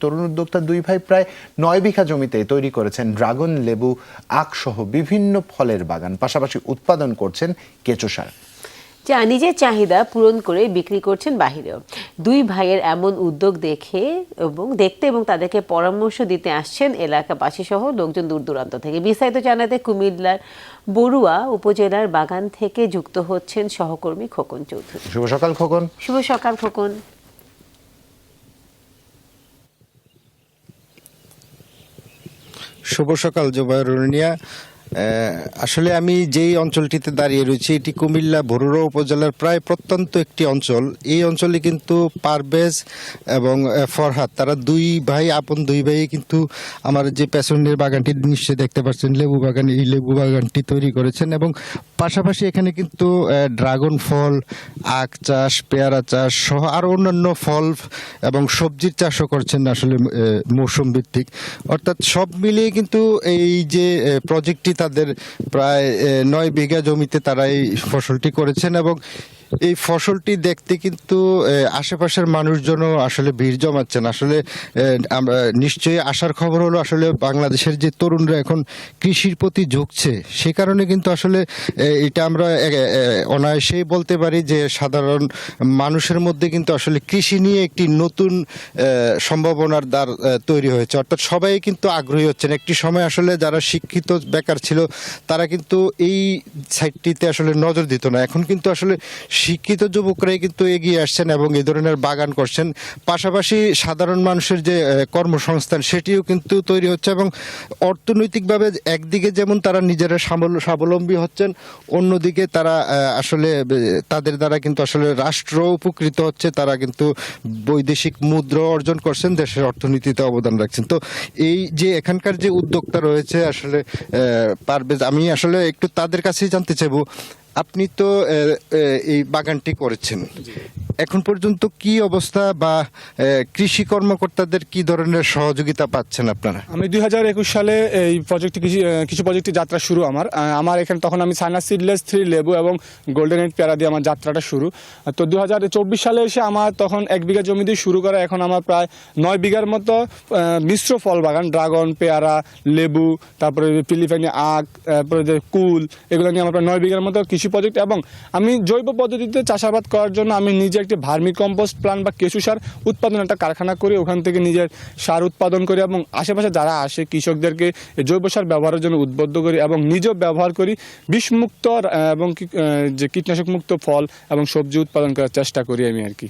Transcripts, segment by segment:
তরুণ উদ্যোক্তা দুই ভাই প্রায় নয় বিঘা জমিতে তৈরি করেছেন ড্রাগন লেবু আখ সহ বিভিন্ন ফলের বাগান। পাশাপাশি উৎপাদন করছেন কেঁচো সার। যা নিজের চাহিদা পূরণ করে বিক্রি করছেন বাহিরেও। দুই ভাইয়ের এমন উদ্যোগ দেখে এবং দেখতে এবং তাদেরকে পরামর্শ দিতে আসছেন এলাকাবাসী সহ লোকজন দূর দূরান্ত থেকে। বিস্তারিত জানাতে কুমিল্লার বড়ুয়া উপজেলার বাগান থেকে যুক্ত হচ্ছেন সহকর্মী খোকন চৌধুরী। শুভ সকাল খোকন। শুভ সকাল খোকন। শুভ সকাল জুবাইরুনিয়া আসলে আমি যেই অঞ্চলটিতে দাঁড়িয়ে রয়েছি, এটি কুমিল্লা ভরুরা উপজেলার প্রায় প্রত্যন্ত একটি অঞ্চল। এই অঞ্চলে কিন্তু পারভেজ এবং ফরহাদ, তারা দুই ভাই, আপন দুই ভাই কিন্তু আমার যে পেছনের বাগানটি নিশ্চয়ই দেখতে পাচ্ছেন, লেবু বাগান, এই লেবু বাগানটি তৈরি করেছেন এবং পাশাপাশি এখানে কিন্তু ড্রাগন ফল, আখ চাষ, পেয়ারা চাষ সহ আরও অন্যান্য ফল এবং সবজির চাষও করছেন আসলে মৌসুম ভিত্তিক। অর্থাৎ সব মিলিয়ে কিন্তু এই যে প্রজেক্টটি তাদের প্রায় নয় বিঘা জমিতে তারা এই ফসলটি করেছেন এবং এই ফসলটি দেখতে কিন্তু আশেপাশের মানুষজনও আসলে ভিড় জমাচ্ছেন। আসলে আমরা নিশ্চয়ই আসার খবর হলো আসলে বাংলাদেশের যে তরুণরা এখন কৃষির প্রতি ঝুঁকছে, সে কারণে কিন্তু আসলে এটা আমরা অনায়াসেই বলতে পারি যে সাধারণ মানুষের মধ্যে কিন্তু আসলে কৃষি নিয়ে একটি নতুন সম্ভাবনার দ্বার তৈরি হয়েছে। অর্থাৎ সবাই কিন্তু আগ্রহী হচ্ছেন। একটি সময় আসলে যারা শিক্ষিত বেকার ছিল, তারা কিন্তু এই সাইডটিতে আসলে নজর দিত না। এখন কিন্তু আসলে শিক্ষিত যুবকরাই কিন্তু এগিয়ে আসছেন এবং এই ধরনের বাগান করছেন। পাশাপাশি সাধারণ মানুষের যে কর্মসংস্থান, সেটিও কিন্তু তৈরি হচ্ছে এবং অর্থনৈতিকভাবে একদিকে যেমন তারা নিজেরা স্বাবলম্বী হচ্ছেন, অন্যদিকে তারা আসলে তাদের দ্বারা কিন্তু আসলে রাষ্ট্র উপকৃত হচ্ছে, তারা কিন্তু বৈদেশিক মুদ্রা অর্জন করছেন, দেশের অর্থনীতিতে অবদান রাখছেন। তো এই যে, এখানকার যে উদ্যোক্তা রয়েছে, আসলে পারবে আমি আসলে একটু তাদের কাছেই জানতে চাইব আপনি তো এই বাগানটি করেছেন। এখন পর্যন্ত কি অবস্থা বা কৃষি কর্মকর্তাদের কি ধরনের সহযোগিতা পাচ্ছেন আপনারা? আমি দুই হাজার একুশ সালে এই প্রজেক্টটি কৃষি কিছু প্রজেক্টটি যাত্রা শুরু আমার। আমার এখানে তখন আমি সাইনা সিডলেস, থ্রি লেবু এবং গোল্ডেন এইট পেয়ারা দিয়ে আমার যাত্রাটা শুরু। তো দু হাজার চব্বিশ সালে এসে আমার তখন এক বিঘা জমি দিয়ে শুরু করা এখন আমার প্রায় নয় বিঘার মতো মিশ্র ফল বাগান। ড্রাগন, পেয়ারা, লেবু, তারপরে পিলিফাইনি আখ, তারপরে যে কুল, এগুলো নিয়ে আমার প্রায় নয় বিঘার মতো কৃষি প্রজেক্ট এবং আমি জৈব পদ্ধতিতে চাষাবাদ করার জন্য আমি নিজে একটি ভার্মি কম্পোস্ট প্লান বা কেঁচু সার উৎপাদন একটা কারখানা করে ওখান থেকে নিজের সার উৎপাদন করি এবং আশেপাশে যারা আসে কৃষকদেরকে জৈব সার ব্যবহারের জন্য উদ্বুদ্ধ করি এবং নিজেও ব্যবহার করি, বিষমুক্ত এবং যে কীটনাশক মুক্ত ফল এবং সবজি উৎপাদন করার চেষ্টা করি আমি আর কি।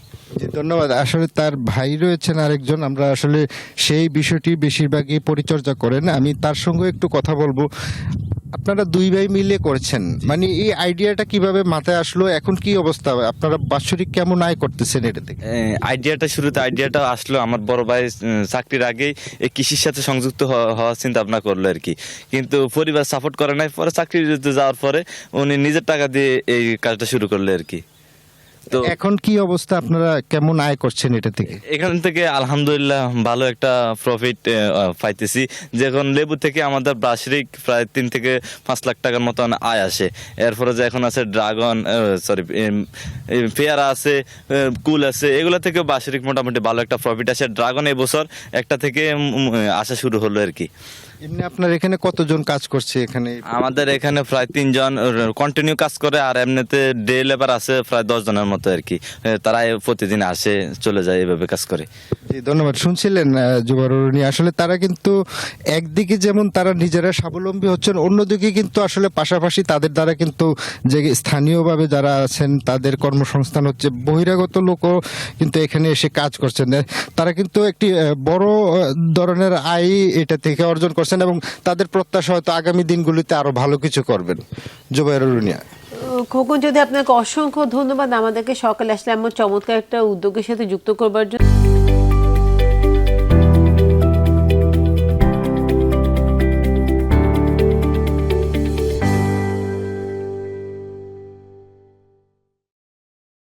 ধন্যবাদ। আসলে তার ভাই রয়েছেন আরেকজন, আমরা আসলে সেই বিষয়টি বেশিরভাগই পরিচর্যা করেন। আমি তার সঙ্গে একটু কথা বলব। আপনারা দুই ভাই মিলে করছেন। মানে এই আইডিয়াটা কীভাবে মাথায় আসলো? এখন কি অবস্থা? আপনারা বাৎসরিক কেমন আয় করতেছেন এটা থেকে আইডিয়াটা শুরুতে আইডিয়াটা আসলো আমার বড় ভাই চাকরির আগেই এই কৃষির সাথে সংযুক্ত হওয়া- হওয়ার চিন্তা ভাবনা করল আর কি। কিন্তু পরিবার সাপোর্ট করে নাই পরে চাকরিতে যাওয়ার পরে উনি নিজের টাকা দিয়ে এই কাজটা শুরু করল আর কি। তো এখন কি অবস্থা? আপনারা কেমন আয় করছেন এটা থেকে? এখান থেকে আলহামদুলিল্লাহ ভালো একটা প্রফিট পাইতেছি। যখন লেবু থেকে আমাদের বার্ষিক প্রায় তিন থেকে পাঁচ লাখ টাকার মতন আয় আসে। এরপরে যে এখন আছে ড্রাগন সরি পেয়ারা আছে কুল আছে এগুলো থেকে বার্ষিক মোটামুটি ভালো একটা প্রফিট আসে। ড্রাগন এবছর একটা থেকে আসা শুরু হলো আর কি। এমনি আপনার এখানে কতজন কাজ করছে এখানে? আমাদের এখানে প্রায় তিনজন কন্টিনিউ কাজ করে আর এমনিতে ডে লেবার আছে প্রায় দশ জনের মতো আর কি। তারা প্রতিদিন আসে চলে যায় এভাবে কাজ করে। জি ধন্যবাদ। শুনছিলেন যুবরণী আসলে তারা কিন্তু একদিকে যেমন তারা নিজেরা স্বাবলম্বী হচ্ছেন অন্যদিকে কিন্তু আসলে পাশাপাশি তাদের দ্বারা কিন্তু যে স্থানীয়ভাবে যারা আছেন তাদের কর্মসংস্থান হচ্ছে বহিরাগত লোকও কিন্তু এখানে এসে কাজ করছেন। তারা কিন্তু একটি বড় ধরনের আয় এটা থেকে অর্জন করছেন এবং তাদের প্রত্যাশা হয়তো আগামী দিনগুলিতে আরও ভালো কিছু করবেন। জুবাইরুনিয়া খোকন, যদি আপনাকে অসংখ্য ধন্যবাদ আমাদেরকে সকালে আসলে এমন চমৎকার একটা উদ্যোগের সাথে যুক্ত করবার জন্য।